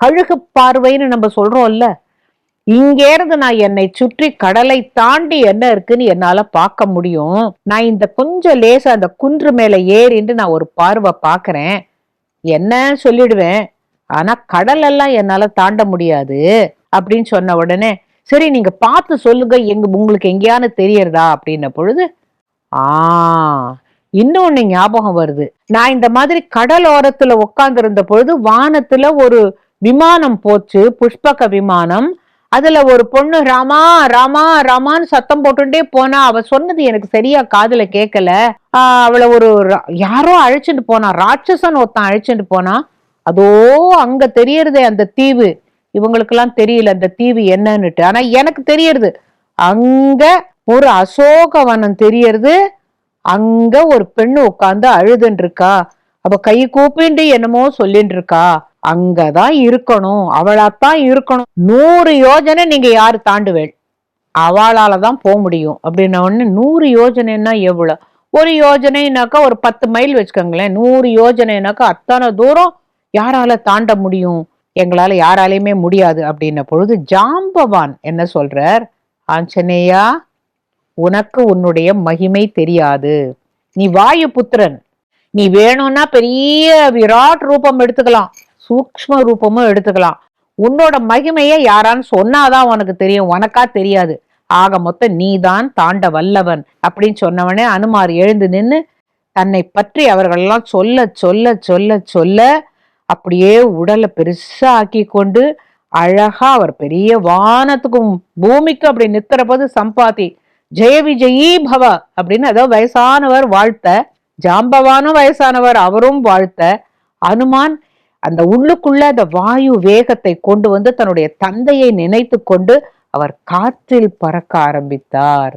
கழுகு பார்வைன்னு நம்ம சொல்றோம்ல இங்கேருந்து நான் என்னை சுற்றி கடலை தாண்டி என்ன இருக்குன்னு என்னால பார்க்க முடியும். நான் இந்த கொஞ்சம் லேசா அந்த குன்று மேல ஏறிண்டு நான் ஒரு பார்வை பாக்குறேன் என்ன சொல்லிடுவேன்? ஆனா கடல் எல்லாம் என்னால தாண்ட முடியாது அப்படின்னு சொன்ன உடனே சரி நீங்க பார்த்து சொல்லுங்க எங்க உங்களுக்கு எங்கேயானு தெரியறதா அப்படின்ன பொழுது ஆ இன்னொன்னு ஞாபகம் வருது. நான் இந்த மாதிரி கடலோரத்துல உட்கார்ந்திருந்த பொழுது வானத்துல ஒரு விமானம் போச்சு புஷ்பக விமானம். அதுல ஒரு பொண்ணு ராமா ராமா ராமான்னு சத்தம் போட்டுட்டே போனா அவ சொன்னது எனக்கு சரியா காதுல கேட்கல அவளை ஒரு யாரோ அழைச்சிட்டு போனா ராட்சசன் ஒருத்தன் அழைச்சிட்டு போனா அதோ அங்க தெரியறதே அந்த தீவு. இவங்களுக்கெல்லாம் தெரியல அந்த தீவு என்னன்னுட்டு. ஆனா எனக்கு தெரியறது அங்க ஒரு அசோகவனம் தெரியறது அங்க ஒரு பெண்ணு உட்காந்து அழுதுன்னு இருக்கா அவ கை கூப்பிண்டு என்னமோ சொல்லிட்டு இருக்கா அங்கதான் இருக்கணும். அவளாத்தான் இருக்கணும். நூறு யோஜனை நீங்க யாரு தாண்டுவேள்? அவளால தான் போக முடியும். அப்படின்ன உடனே நூறு யோஜனைன்னா எவ்வளவு? ஒரு யோஜனைனாக்கா ஒரு பத்து மைல் வச்சுக்கோங்களேன். நூறு யோஜனைனாக்கா அத்தனை தூரம் யாரால தாண்ட முடியும்? எங்களால யாராலையுமே முடியாது. அப்படின்ன பொழுது ஜாம்பவான் என்ன சொல்றார்? ஆஞ்சநேயா உனக்கு உன்னுடைய மகிமை தெரியாது. நீ வாயு புத்திரன் நீ வேணும்னா பெரிய விராட் ரூபம் எடுத்துக்கலாம். சூக்ஷ்ம ரூபமும் எடுத்துக்கலாம். உன்னோட மகிமையை யாரான்னு சொன்னாதான் உனக்கு தெரியும். உனக்கா தெரியாது. ஆக மொத்தம் நீதான் தாண்ட வல்லவன் அப்படின்னு சொன்னவனே அனுமார் எழுந்து நின்று தன்னை பற்றி அவர்களெல்லாம் சொல்ல சொல்ல சொல்ல சொல்ல அப்படியே உடலை பெருசா ஆக்கி கொண்டு அழகா அவர் பெரிய வானத்துக்கும் பூமிக்கும் அப்படி நிக்கிற போது சம்பாத்தி ஜெய விஜயி பவ அப்படின்னு ஏதோ வயசானவர் வாழ்த்த ஜாம்பவானும் வயசானவர் அவரும் வாழ்த்த அனுமான் அந்த உள்ளுக்குள்ள அந்த வாயு வேகத்தை கொண்டு வந்து தன்னுடைய தந்தையை நினைத்து கொண்டு அவர் காற்றில் பறக்க ஆரம்பித்தார்.